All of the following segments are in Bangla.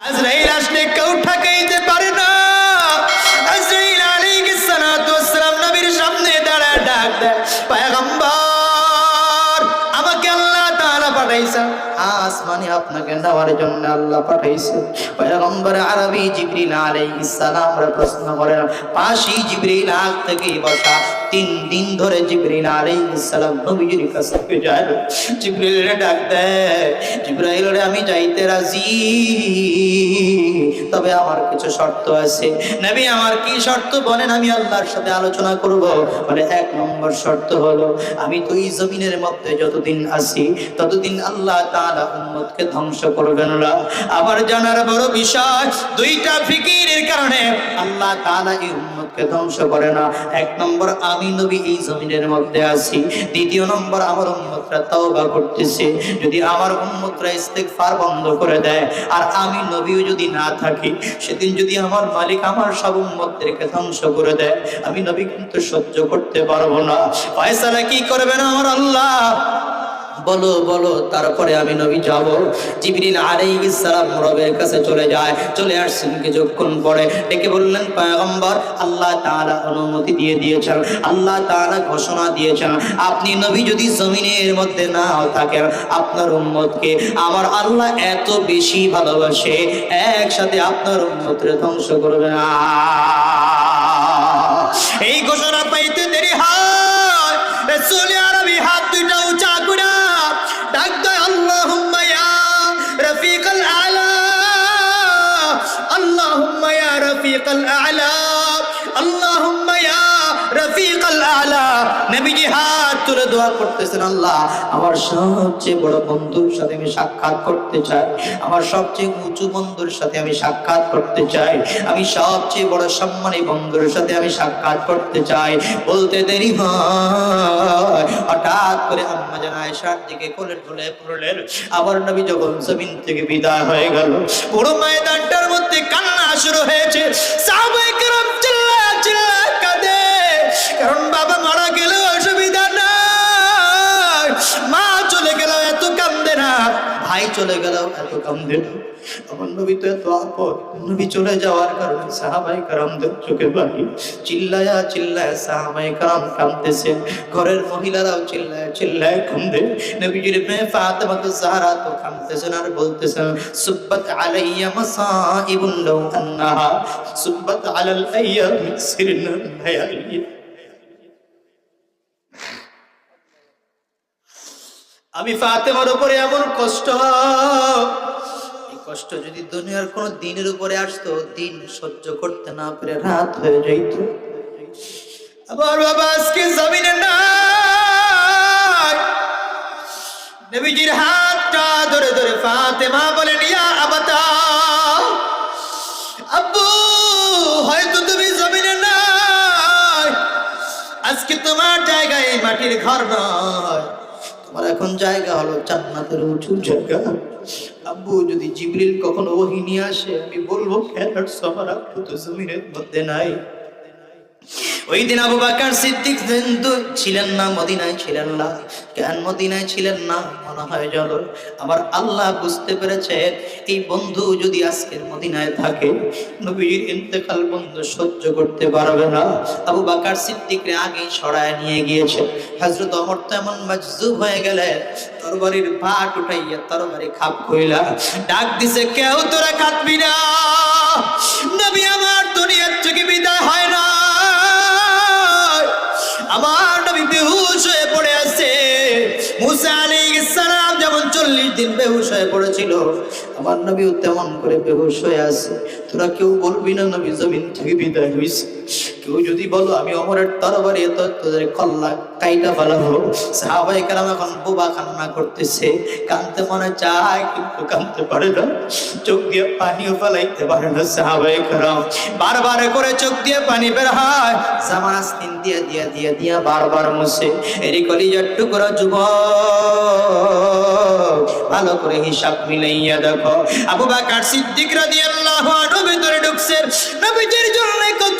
আজরাইল আসলে কেউ ঠকাইতে পারে না। আজরাইল আলাইহিস সালাতু ওয়াসসালাম নবীর সামনে দাঁড়ায় ডাক দেয়, পয়গম্বর, আমাকে আল্লাহ তাআলা পাঠাইছেন। আসমানে আপনাকে নেওয়ার জন্য আল্লাহ পাঠাইছে। পয়গম্বর আরবি জিবরিল আলাইহিস সালাম প্রশ্ন করেন, পাশি জিবরিল আগ থেকে বসা তিন দিন ধরে জিবরিল আলাইহিস সালাম নবীজির কাছে যায়। জিবরিল ডাক দেয় জিবরাইল আমি যাইতে রাজি। তবে আমার কিছু শর্ত আছে। নবী আমার কি শর্ত? বলেন, আমি আল্লাহর সাথে আলোচনা করব। বলে, এক নম্বর শর্ত হলো, আমি তো এই জমিনের মধ্যে যতদিন আছি, ততদিন আল্লাহ তাআলা উম্মতকে ধ্বংস করবেন না। আমার জানার বড় বিষয়, দুইটা ফিকিরের কারণে আল্লাহ তাআলা এই উম্মতকে ধ্বংস করে না। এক নম্বর, আমি নবী এই জমিনের মধ্যে আছি। দ্বিতীয় নম্বর, আমার উম্মতরা তওবা করতেছে। যদি আমার উম্মতরা ইস্তেগফার বন্ধ করে দেয়, আর আমি নবীও যদি না থাকি, সেদিন যদি আমার মালিক আমার সব উম্মতদেরকে ধ্বংস করে দেয়, আমি নবী কিন্তু সহ্য করতে পারব না। ফয়সালা কি করবেন আমার আল্লাহ? বলো বলো, তারপরে আমি নবী যাব। জিবরিল আলাইহিস সালাম রবের কাছে চলে যায়। চলে আসছেন কিছুক্ষণ পরে। ডেকে বললেন, পয়গম্বর, আল্লাহ তাআলা অনুমতি দিয়ে দিয়েছেন। আল্লাহ তাআলা ঘোষণা দিয়েছেন। আপনি নবী যদি জমিনের মধ্যে নাও থাকেন, আপনার উম্মতকে আমার আল্লাহ এত বেশি ভালোবাসে, একসাথে আপনার উম্মতকে ধ্বংস করবে না। এই ঘোষণা পাইতে ইয়া রফিকাল আলা আল্লাহুম্মা আলা। নবীজি হাত তুলে দোয়া করতেছেন, আল্লাহ, আমার সবচেয়ে বড় বন্ধুর সাথে আমি সাক্ষাৎ করতে চাই। আমার সবচেয়ে উঁচু বন্ধুর সাথে আমি সাক্ষাৎ করতে চাই। আমি সবচেয়ে বড় সম্মানী বন্ধুর সাথে আমি সাক্ষাৎ করতে চাই। বলতে দেরি হঠাৎ করে আম্মা দিকে কোলে আবার নবী যখন জমিন থেকে বিদায় হয়ে গেল, পুরো ময়দানটার মধ্যে কান্না শুরু হয়েছে। কাঁদে কারণ বাবা মারা গেলে অসুবিধা নাই। মা চলে গেল এত কান্দে না। ভাই চলে গেল এত কান্দে না। আমার নবী তো এত আপদ। নবী চলে যাওয়ার কারণে সাহাবাই কারামদের চোখে চিল্লায়া চিল্লায় সাহাবাই কারাম ঘরের মহিলারাও চিল্লায় চিল্লায় কান্দে নবীজির মেয়ে তো জাহরা তো আর বলতেছেন সুব্বাত আলাইয়া মাসাইবুন লাউ আন্নাহা, সুব্বাত আলাল আমি ফাতেমার উপরে এমন কষ্ট কষ্ট যদি দুনিয়ার কোন দিনের উপরে আসতো, দিন সহ্য করতে না পেরে রাত হয়ে যাইত। আবার বাবা আজকে জমিনে নবীজির হাতটা ধরে ধরে ফাতেমা বলেন ইয়া আবাতা, আব্বু, হয়তো তুমি জমিনে নাই। আজকে তোমার জায়গায় মাটির ঘর নয়। তোমার এখন জায়গা হলো জান্নাতের উঁচু জায়গা। আব্বু, যদি জিবরিল কখনো ওহি নিয়ে আসে, আমি বলব, খেলার সবার আব্বু তো জমিনের মধ্যে নাই। ওই দিন আবু বাকার সিদ্দিক কিন্তু ছিলেন না, মদিনায় ছিলেন না। কেন মদিনায় ছিলেন না? মনে হয় জল আমার আল্লাহ বুঝতে পেরেছে, এই বন্ধু যদি আজকের মদিনায় থাকে, নবীর ইন্তেকাল বন্ধু সহ্য করতে পারবে না। আবু বাকার সিদ্দিকরে আগে সরায় নিয়ে গিয়েছে। হযরত ওমর তো এমন মজজুব হয়ে গেলে, তরবারির ভাট উঠাইয়া তরবারি খাপ কইলা ডাক দিছে, কেউ তোরা কাটবি না? নবী মুসা আলাইহিস সালাম যেমন চল্লিশ দিন বেহুশ হয়ে পড়েছিল, আমার নবীও তেমন করে বেহুশ হয়ে আছে। তোরা কেউ বলবি না নবী, জমিন থেকে বিদায় হইছে। কেউ যদি বলো, আমি অমরের তরবারি এত তোদের কল্লা কাইটা ফেলাবো। সাহাবাই কালাম এখন বোবা কান্না করতেছে কানতে মনে চায়, কিন্তু কানতে পারে না। চোখ দিয়ে পানিও ফেলাইতে পারে না সাহাবাই কালাম বারবার করে চোখ দিয়ে পানি বের হয় জামা আস্তিন দিয়ে দিয়া দিয়া দিয়া বারবার মুছে। এরি কলিজার টুকরা যুব ভালো করে হিসাব মিলাইয়া দেখো। আবু বাকার সিদ্দিক রাদিয়াল্লাহু আনহু ভিতরে ঢুকছে। নবীজির জন্য কত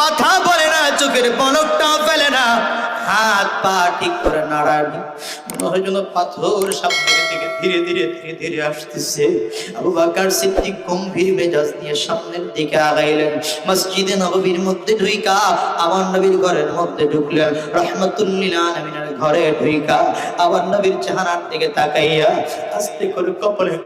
কথা বলে না, চোখের পলকটাও ফেলে না। হাত পা ঠিক করে নাড়ানি মনে হয় যেন পাথর সামনের দিকে ধীরে ধীরে ধীরে ধীরে আসতেছে। আবু বাকার সিদ্দিক গম্ভীর মেজাজ নিয়ে সামনের দিকে আগাইলেন। মসজিদে নববীর মধ্যে ঢুইকা আমার নবীর ঘরের মধ্যে ঢুকলেন। রহমতুল্লিল আলমিনের ঘরে ঢুইকা, আবার নবীর চেহারার দিকে তাকাইয়া আস্তে করে কপালে